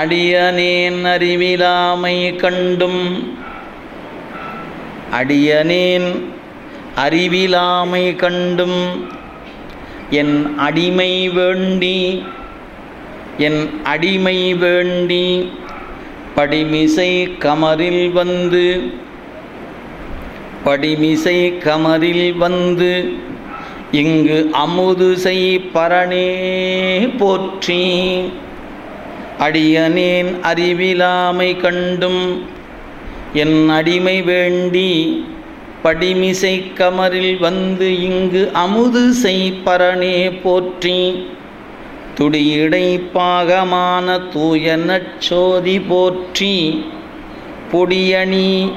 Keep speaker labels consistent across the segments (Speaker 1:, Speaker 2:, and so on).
Speaker 1: அடியனேன் அறிவிலாமை கண்டும். அடியனேன் அறிவிலாமை கண்டும். என் அடிமை வேண்டி என் அடிமை வேண்டி படிமிசை கமரில் வந்து படிமிசை கமரில் வந்து இங்கு அமுது செய் பரணே போற்றி. அடியனேன் அறிவிலாமை கண்டும் என் அடிமை வேண்டி படிமிசை கமரில் வந்து இங்கு அமுது செய் போற்றி துடியடை பாகமான தூய நச்சோதி போற்றி பொடியணி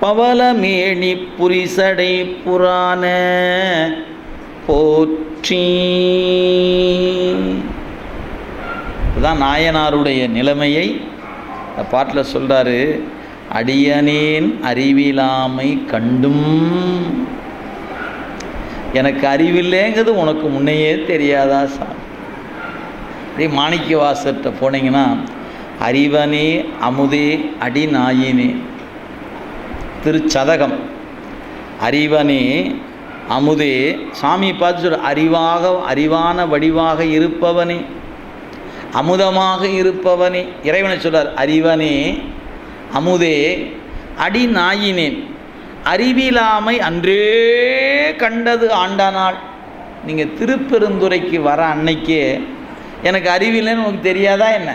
Speaker 1: பவலமேணி புரிசடை புராண போற்றி. இதுதான் நாயனாருடைய நிலைமையை இந்த பாட்டில் சொல்கிறாரு அடியனேன் அறிவிலாமை கண்டும். எனக்கு அறிவில்லைங்கிறது உனக்கு முன்னையே தெரியாதா சார் அப்படியே மாணிக்க வாசர்கிட்ட போனீங்கன்னா அறிவனே அமுதே அடி நாயினே திருச்சதகம் அறிவனே அமுதே. சாமி பார்த்து சொல்ற அறிவாக அறிவான வடிவாக இருப்பவனே. அமுதமாக இருப்பவனே இறைவனை சொல்றார் அறிவனே அமுதே அடி நாயினேன் அறிவிலாமை அன்றே கண்டது ஆண்டானால் நீங்கள் திருப்பெருந்துறைக்கு வர அன்னைக்கே எனக்கு அறிவில்லைன்னு உனக்கு தெரியாதா என்ன?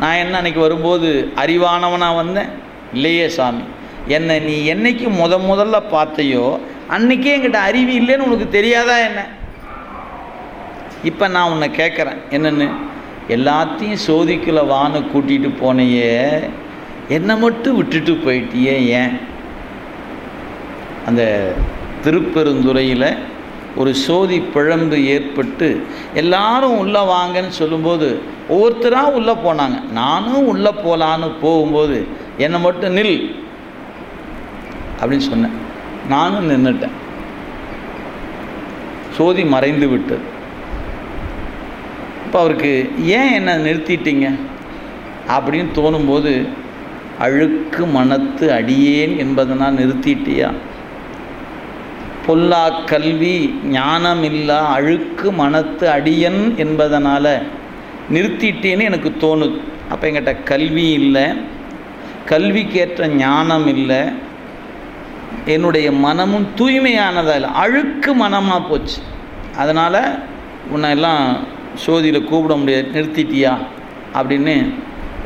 Speaker 1: நான் என்ன அன்னைக்கு வரும்போது அறிவானவனாக வந்தேன்? இல்லையே சாமி. என்னை நீ என்னைக்கு முத முதல்ல பார்த்தையோ அன்னைக்கே என்கிட்ட அறிவு இல்லைன்னு உனக்கு தெரியாதா என்ன? இப்போ நான் உன்னை கேட்குறேன் என்னென்னு? எல்லாத்தையும் சோதிக்குள்ள வான்னு கூட்டிகிட்டு போனையே. என்னை மட்டும் விட்டுட்டு போயிட்டியே ஏன்? அந்த திருப்பெருந்துறையில் ஒரு சோதி பிழம்பு ஏற்பட்டு எல்லாரும் உள்ளே வாங்கன்னு சொல்லும்போது ஒவ்வொருத்தராக உள்ளே போனாங்க. நானும் உள்ளே போகலான்னு போகும்போது என்னை மட்டும் நில் அப்படின்னு சொன்னேன். நானும் நின்றுட்டேன் சோதி மறைந்து விட்டது. அப்போ அவருக்கு ஏன் என்னை நிறுத்திட்டீங்க? அப்படின்னு தோணும்போது அழுக்கு மனத்து அடியேன் என்பதனால் நிறுத்திட்டியா? பொல்லா கல்வி ஞானமில்லா அழுக்கு மனத்து அடியன் என்பதனால் நிறுத்திட்டேன்னு எனக்கு தோணுது. அப்போ எங்கிட்ட கல்வி இல்லை கல்விக்கேற்ற ஞானம் இல்லை என்னுடைய மனமும் தூய்மையானதாக இல்லை. அழுக்கு மனமாக போச்சு. அதனால் உன்னை எல்லாம் சோதியில் கூப்பிட முடியாது நிறுத்திட்டியா? அப்படின்னு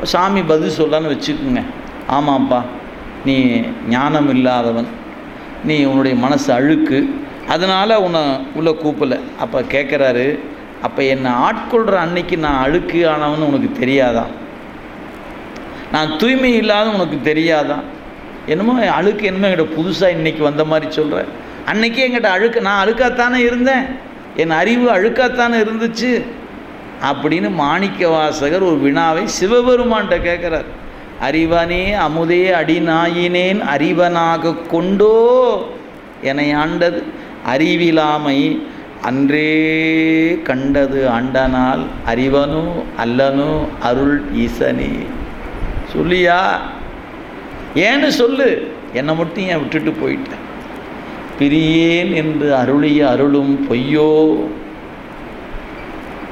Speaker 1: சாமி பதில் சொல்லான்னு வச்சுக்கோங்க. ஆமாப்பா நீ ஞானம் இல்லாதவன். நீ உன்னுடைய மனசு அழுக்கு. அதனால் உன்னை உள்ளே கூப்பலை அப்போ கேட்குறாரு அப்போ என்னை ஆட்கொள்கிற அன்னைக்கு நான் அழுக்கு ஆனவன்னு உனக்கு தெரியாதா? நான் தூய்மை இல்லாத உனக்கு தெரியாதா? என்னமோ அழுக்கு என்னமோ என்கிட்ட புதுசாக இன்றைக்கி வந்த மாதிரி சொல்கிறேன் அன்றைக்கே என்கிட்ட அழுக்கு நான் அழுக்காத்தானே இருந்தேன். என் அறிவு அழுக்காத்தானே இருந்துச்சு. அப்படின்னு மாணிக்க வாசகர் ஒரு வினாவை சிவபெருமான்கிட்ட கேட்குறார். அறிவனே அமுதே அடிநாயினேன் அறிவனாக கொண்டோ? என்னை ஆண்டது. அறிவிலாமை அன்றே கண்டது ஆண்டனால் அறிவனோ அல்லனோ அருள் ஈசனே. சொல்லியா? ஏன்னு சொல்லு. என்னை மட்டும் ஏன் விட்டுட்டு போயிட்டேன் பிரியேன் என்று அருளிய அருளும் பொய்யோ?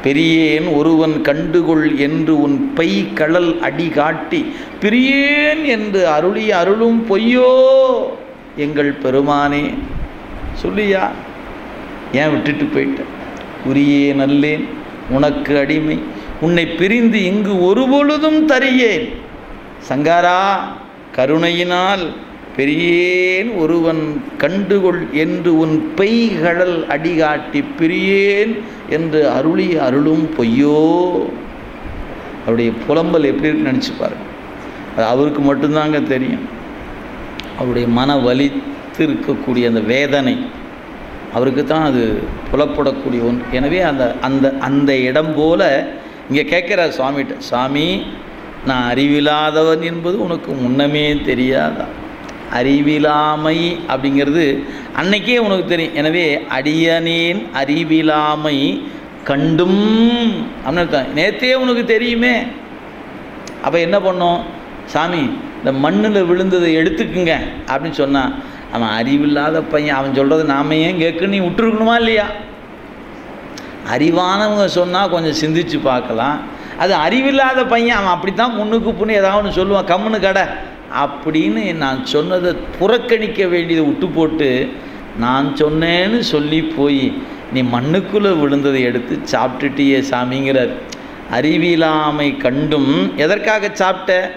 Speaker 1: பெரியேன் ஒருவன் கண்டுகொள் என்று உன் பை கடல் அடி காட்டி பிரியேன் என்று அருளி அருளும் பொய்யோ எங்கள் பெருமானே சொல்லியா? ஏன் விட்டுட்டு போயிட்டேன் உரியே நல்லேன் உனக்கு அடிமை உன்னை பிரிந்து இங்கு ஒரு பொழுதும் தரியேன் சங்காரா கருணையினால் பெரியேன் ஒருவன் கண்டுகொள் என்று உன் பெய்கடல் அடிகாட்டி பிரியேன் என்று அருளி அருளும் பொய்யோ? அவருடைய புலம்பல் எப்படி இருக்குன்னு நினச்சி பாருங்க. அது அவருக்கு மட்டும்தாங்க தெரியும். அவருடைய மன வலித்து இருக்கக்கூடிய அந்த வேதனை அவருக்கு தான் அது புலப்படக்கூடிய ஒன்று. எனவே அந்த அந்த அந்த இடம் போல இங்கே கேட்குறார் சுவாமிகிட்ட சாமி நான் அறிவில்லாதவன் என்பது உனக்கு முன்னமே தெரியாதா? அறிவிலாமை அப்படிங்கிறது அன்னைக்கே உனக்கு தெரியும். எனவே அடியனேன் அறிவிலாமை கண்டும் அப்படின்னு நேற்றே நேத்தே உனக்கு தெரியுமே. அப்போ என்ன பண்ணோம்? சாமி இந்த மண்ணில் விழுந்ததை எடுத்துக்குங்க அப்படின்னு சொன்னான் அவன் அறிவில்லாத பையன் அவன் சொல்கிறது நாம ஏன் கேட்க நீ விட்டுருக்கணுமா இல்லையா? அறிவானவங்க சொன்னால் கொஞ்சம் சிந்திச்சு பார்க்கலாம். அது அறிவில்லாத பையன் அவன் அப்படித்தான் முன்னுக்கு புண்ணு ஏதாவது ஒன்று சொல்லுவான். கம்முன்னு கடை. அப்படின்னு நான் சொன்னதை புறக்கணிக்க வேண்டியதை விட்டு போட்டு நான் சொன்னேன்னு சொல்லி போய் நீ மண்ணுக்குள்ளே விழுந்ததை எடுத்து சாப்பிட்டுட்டியே சாமிங்கிறார். அறிவிலாமை கண்டும் எதற்காக சாப்பிட்ட?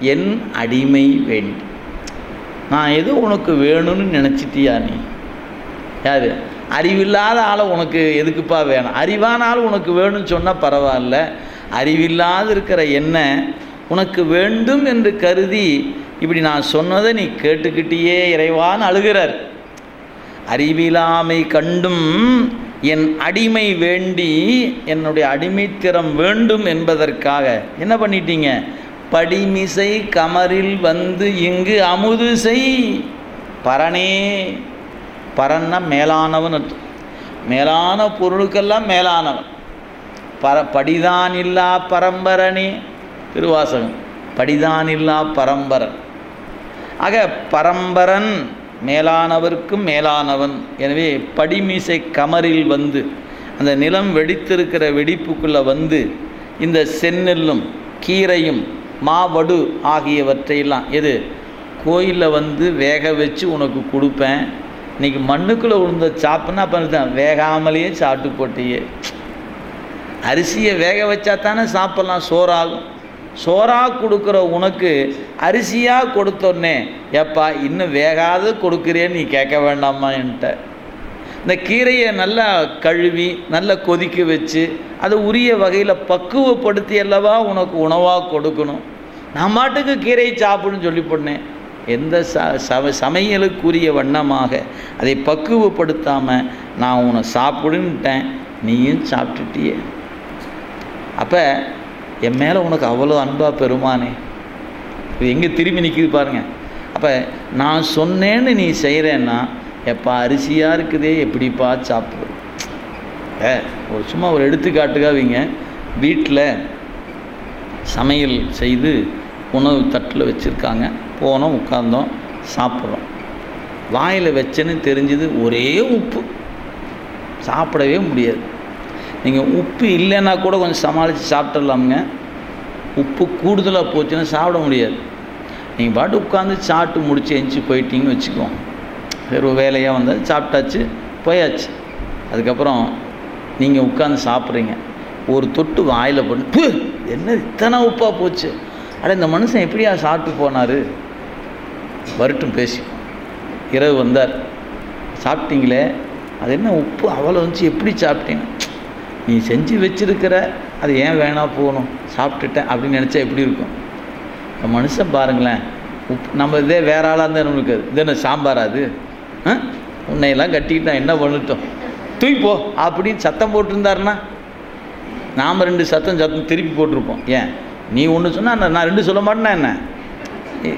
Speaker 1: என் அடிமை வேண்டி நான் எது உனக்கு வேணும்னு நினச்சிட்டியா நீ? யார்? அறிவில்லாத ஆளை உனக்கு எதுக்குப்பா வேணும்? அறிவான ஆள் உனக்கு வேணும்னு சொன்னால் பரவாயில்ல. அறிவில்லாது இருக்கிற என்ன உனக்கு வேண்டும் என்று கருதி இப்படி நான் சொன்னதை நீ கேட்டுக்கிட்டியே இறைவான் அழுகிறார். அறிவிலாமை கண்டும் என் அடிமை வேண்டி என்னுடைய அடிமைத்திறம் வேண்டும் என்பதற்காக என்ன பண்ணிட்டீங்க? படிமிசை கமரில் வந்து இங்கு அமுது செய். பரனே பரன்னா மேலானவன் அர்த்தம். மேலான பொருளுக்கெல்லாம் மேலானவன். பர படிதான் இல்லா பரம்பரனே. திருவாசகம். படிதானில்லா பரம்பரன். ஆக பரம்பரன் மேலானவர்க்கும் மேலானவன். எனவே படிமிசை கமரில் வந்து அந்த நிலம் வெடித்திருக்கிற வெடிப்புக்குள்ளே வந்து இந்த செந்நெல்லும் கீரையும் மாவடு ஆகியவற்றையெல்லாம் எது? கோயிலில் வந்து வேக வச்சு உனக்கு கொடுப்பேன். இன்றைக்கி மண்ணுக்குள்ளே விழுந்த சாப்பிட்னா அப்போ தான் வேகாமலேயே சாப்பிட்டு போட்டியே. அரிசியை வேக வச்சா தானே சாப்பிட்லாம் சோறாகும். சோறாக கொடுக்குற உனக்கு அரிசியாக கொடுத்தோன்னே ஏப்பா இன்னும் வேகாத கொடுக்குறேன்னு நீ கேட்க வேண்டாமா? என்கிட்ட. இந்த கீரையை நல்லா கழுவி நல்லா கொதிக்க வச்சு அதை உரிய வகையில் பக்குவப்படுத்தி அல்லவா உனக்கு உணவாக கொடுக்கணும். நான் மாட்டுக்கு கீரையை சாப்பிடுன்னு சொல்லி போட்டேன் எந்த ச சவ சமையலுக்குரிய வண்ணமாக அதை பக்குவப்படுத்தாமல் நான் உன்னை சாப்பிடுன்ட்டேன். நீயும் சாப்பிட்டுட்டியே. அப்போ என் மேலே உனக்கு அவ்வளோ அன்பாக பெருமானே. இது எங்கே திரும்பி நிற்கிது பாருங்க. அப்போ நான் சொன்னேன்னு நீ செய்கிறேன்னா எப்போ அரிசியாக இருக்குதே எப்படிப்பா சாப்பிடு. ஏ ஒரு சும்மா ஒரு எடுத்துக்காட்டுக்காவிங்க வீட்டில் சமையல் செய்து உணவு தட்டில் வச்சுருக்காங்க. போனோம் உட்காந்தோம் சாப்பிட்றோம். வாயில் வச்சேன்னு தெரிஞ்சது ஒரே உப்பு. சாப்பிடவே முடியாது. நீங்கள் உப்பு இல்லைன்னா கூட கொஞ்சம் சமாளித்து சாப்பிட்டுடலாமுங்க. உப்பு கூடுதலாக போச்சுன்னா சாப்பிட முடியாது. நீங்கள் பாட்டு உட்காந்து சாப்பிட்டு முடிச்சு எஞ்சி போயிட்டீங்கன்னு வச்சுக்கோங்க வேறு வேலையாக வந்தால் சாப்பிட்டாச்சு போயாச்சு. அதுக்கப்புறம் நீங்கள் உட்காந்து சாப்பிட்றீங்க. ஒரு தொட்டு வாயில் போட்டு என்ன இத்தனை உப்பாக போச்சு? அட இந்த மனுஷன் எப்படியா சாப்பிட்டு போனார்? வரட்டும் பேசி இரவு வந்தார். சாப்பிட்டீங்களே? அது என்ன உப்பு அவ்வளோ வந்துச்சு எப்படி சாப்பிட்டீங்க? நீ செஞ்சு வச்சுருக்கிற அது ஏன் வேணா போகணும் சாப்பிட்டுட்டேன் அப்படின்னு நினச்சா எப்படி இருக்கும்? இப்போ மனுஷன் பாருங்களேன் உப் நம்ம இதே வேற ஆளாக இருந்தால் நம்மளுக்கு? அது. இது என்ன சாம்பாரா அது? உன்னையெல்லாம் கட்டிக்கிட்டா என்ன பண்ணிட்டோம்? தூய்ப்போ போ அப்படின்னு சத்தம் போட்டிருந்தாருன்னா நாம் ரெண்டு சத்தம் சத்தம் திருப்பி போட்டிருப்போம். ஏன்? நீ ஒன்று சொன்னால் நான் ரெண்டு சொல்ல மாட்டேன்னா என்ன?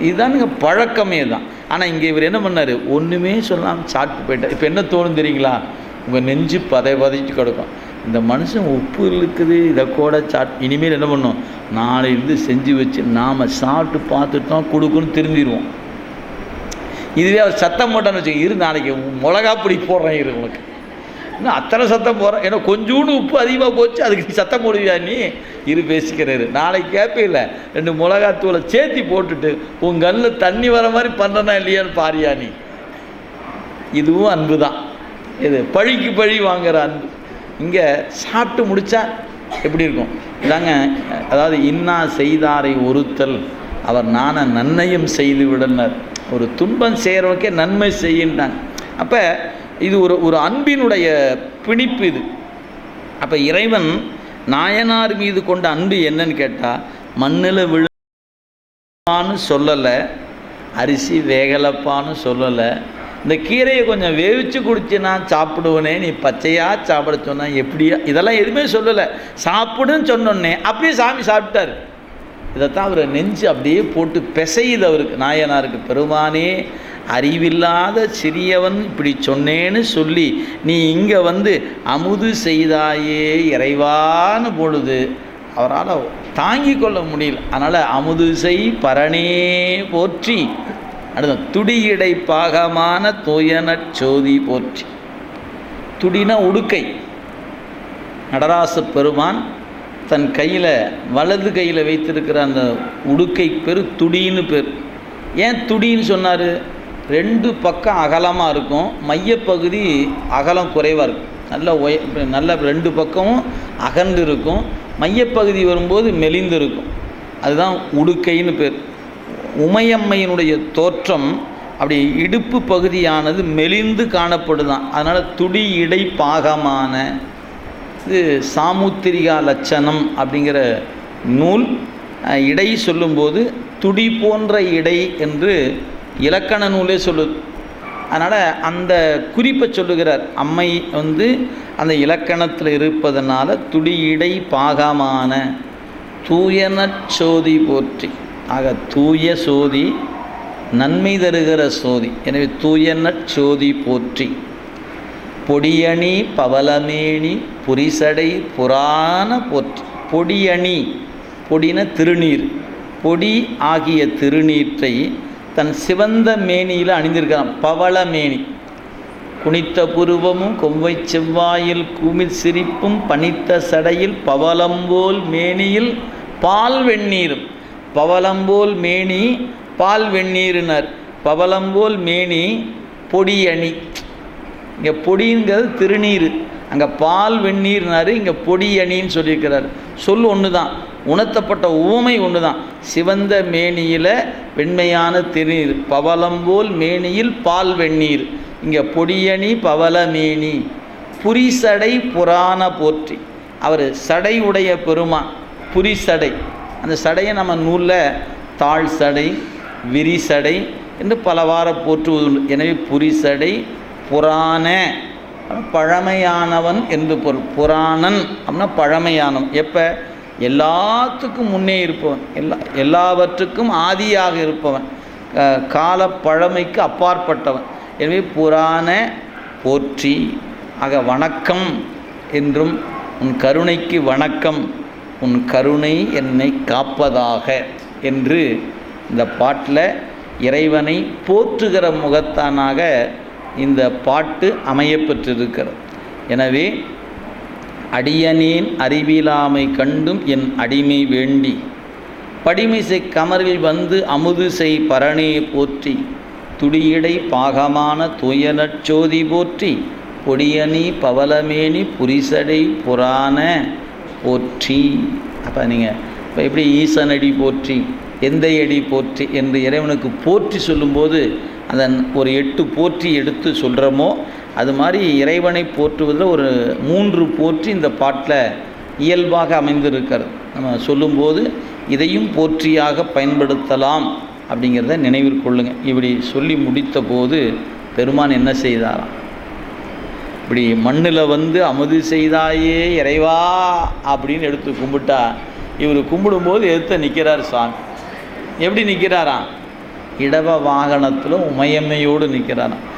Speaker 1: இதுதானுங்க பழக்கமே தான். ஆனால் இங்கே இவர் என்ன பண்ணார்? ஒன்றுமே சொல்லாமல் சாப்பிட்டு போயிட்டார். இப்போ என்ன தோணும் தெரியுங்களா? உங்கள் நெஞ்சு பதை பதைச்சு கிடக்கும். இந்த மனுஷன் உப்பு இருக்குது இதை கூட சாட் இனிமேல் என்ன பண்ணும்? நாளையிலேருந்து செஞ்சு வச்சு நாம் சாப்பிட்டு பார்த்துட்டோம் கொடுக்குன்னு திரும்பிடுவோம் இதுவே அவர் சத்தம் போட்டான்னு வச்சுக்க இரு நாளைக்கு மிளகா பொடி போடுறேன் இரு உனக்கு. இன்னும் அத்தனை சத்தம் போடுறேன். ஏன்னா கொஞ்சோண்டு உப்பு அதிகமாக போச்சு அதுக்கு சத்தம் போடுவியா நீ? இரு பேசிக்கிறாரு நாளைக்கு கேட்பீல்ல ரெண்டு மிளகாத்தூளை சேர்த்தி போட்டுட்டு உன் கண்ணில் தண்ணி வர மாதிரி பண்ணுறனா இல்லையான்னு பாரியா நீ? இதுவும் அன்பு தான் இது பழிக்கு பழி வாங்குற அன்பு. இங்கே சாப்பிட்டு முடித்தா எப்படி இருக்கும்? இதாங்க அதாவது இன்னா செய்தாரை ஒருத்தல் அவர் நான நன்மையும் செய்து விடனர். ஒரு துன்பம் செய்கிறவக்கே நன்மை செய்யின்றாங்க. அப்போ இது ஒரு ஒரு அன்பினுடைய பிணிப்பு இது. அப்போ இறைவன் நாயனார் மீது கொண்ட அன்பு என்னன்னு கேட்டால் மண்ணில் விழுப்பான்னு சொல்லலை அரிசி வேகலப்பான்னு சொல்லலை இந்த கீரையை கொஞ்சம் வேவிச்சு குடிச்சுனா சாப்பிடுவனே நீ பச்சையாக சாப்பிட சொன்னா எப்படியா இதெல்லாம் எதுவுமே சொல்லலை. சாப்பிடுன்னு சொன்னோன்னே அப்படியே சாமி சாப்பிட்டாரு. இதைத்தான் அவரை நெஞ்சு அப்படியே போட்டு பிசையுது அவருக்கு. நாயனாருக்கு பெருமானே அறிவில்லாத சிறியவன் இப்படி சொன்னேன்னு சொல்லி நீ இங்கே வந்து அமுது செய்தாயே இறைவான பொழுது அவரால் தாங்கிக் கொள்ள முடியல. அதனால் செய் பரணே போற்றி. அடுத்த துடியடை பாகமான தூயனச் சோதி போற்றி. துடினா உடுக்கை. நடராச பெருமான் தன் கையில் வலது கையில் வைத்திருக்கிற அந்த உடுக்கை பேர் துடின்னு பேர். ஏன் துடின்னு சொன்னார்? ரெண்டு பக்கம் அகலமாக இருக்கும். மையப்பகுதி அகலம் குறைவாக இருக்கும். நல்ல ஒய நல்ல ரெண்டு பக்கமும் அகன்று இருக்கும். மையப்பகுதி வரும்போது மெலிந்து இருக்கும். அதுதான் உடுக்கைன்னு பேர். உமையம்மையினுடைய தோற்றம் அப்படி இடுப்பு பகுதியானது மெலிந்து காணப்படுதான். அதனால் துடி இடை பாகமான இது சாமுத்திரிகா லட்சணம் அப்படிங்கிற நூல் இடை சொல்லும்போது துடி போன்ற இடை என்று இலக்கண நூலே சொல்லு அதனால் அந்த குறிப்பை சொல்லுகிறார். அம்மை வந்து அந்த இலக்கணத்தில் இருப்பதனால துடி இடை பாகமான தூயனச் சோதி போற்றி. ஆக தூய சோதி நன்மை தருகிற சோதி. எனவே தூய சோதி போற்றி. பொடியணி பவளமேனி புரிசடை புராண போற்றி. பொடியணி பொடின திருநீர். பொடி ஆகிய திருநீற்றை தன் சிவந்த மேனியில் அணிந்திருக்கிறான். பவளமேனி குனித்த புருவமும் கொவ்வை செவ்வாயில் கூமில் சிரிப்பும் பனித்த சடையில் பவளம்போல் மேனியில் பால் வெந்நீரும். பவளம்போல் மேனி பால் வெந்நீரினர். பவளம்போல் மேனி பொடியணி இங்கே பொடிங்கிறது திருநீர். அங்கே பால் வெந்நீர்னாரு இங்கே பொடியணின்னு சொல்லியிருக்கிறார். சொல் ஒன்று தான் உணர்த்தப்பட்ட உவமை ஒன்று தான் சிவந்த மேனியில் வெண்மையான திருநீர். பவளம்போல் மேனியில் பால் வெந்நீர். இங்கே பொடியணி பவளமேனி புரிசடை புராண போற்றி. அவர் சடை உடைய பெருமான் புரிசடை அந்த சடையை நம்ம நூலில் தாழ் சடை விரி சடை என்று பலவாறு போற்றுவது உண்டு. எனவே புரிசடை புராண பழமையானவன் என்று பொருள். புராணன் அப்படின்னா பழமையானவன். எப்போ? எல்லாத்துக்கும் முன்னே இருப்பவன். எல்லா எல்லாவற்றுக்கும் ஆதியாக இருப்பவன். கால பழமைக்கு அப்பாற்பட்டவன். எனவே புராண போற்றி. ஆக வணக்கம் என்றும் உன் கருணைக்கு வணக்கம். உன் கருணை என்னை காப்பதாக என்று இந்த பாட்டில் இறைவனை போற்றுகிற முகத்தானாக இந்த பாட்டு அமையப்பெற்றிருக்கிறது. எனவே அடியனேன் அறிவிலாமை கண்டும் என் அடிமை வேண்டி படிமிசை கமரில் வந்து அமுது செய் பரணே போற்றி துடியடை பாகமான துயனச்சோதி போற்றி பொடியணி பவலமேனி புரிசடை புராண போற்றி. அப்போ நீங்கள் இப்போ எப்படி ஈசன் அடி போற்றி எந்த அடி போற்றி என்று இறைவனுக்கு போற்றி சொல்லும்போது அதன் ஒரு எட்டு போற்றி எடுத்து சொல்கிறோமோ அது மாதிரி இறைவனை போற்றுவதில் ஒரு மூன்று போற்றி இந்த பாட்டில் இயல்பாக அமைந்திருக்கிறது. நம்ம சொல்லும்போது இதையும் போற்றியாக பயன்படுத்தலாம் அப்படிங்கிறத நினைவில் கொள்ளுங்கள் இப்படி சொல்லி முடித்த போது பெருமான் என்ன செய்தாராம்? இப்படி மண்ணில் வந்து அமுது செய்தாயே இறைவா அப்படின்னு எடுத்து கும்பிட்டா இவர் கும்பிடும்போது எடுத்து நிற்கிறார் சாமி. எப்படி நிற்கிறாராம் இடவ வாகனத்தில் உமையம்மையோடு நிற்கிறாராம்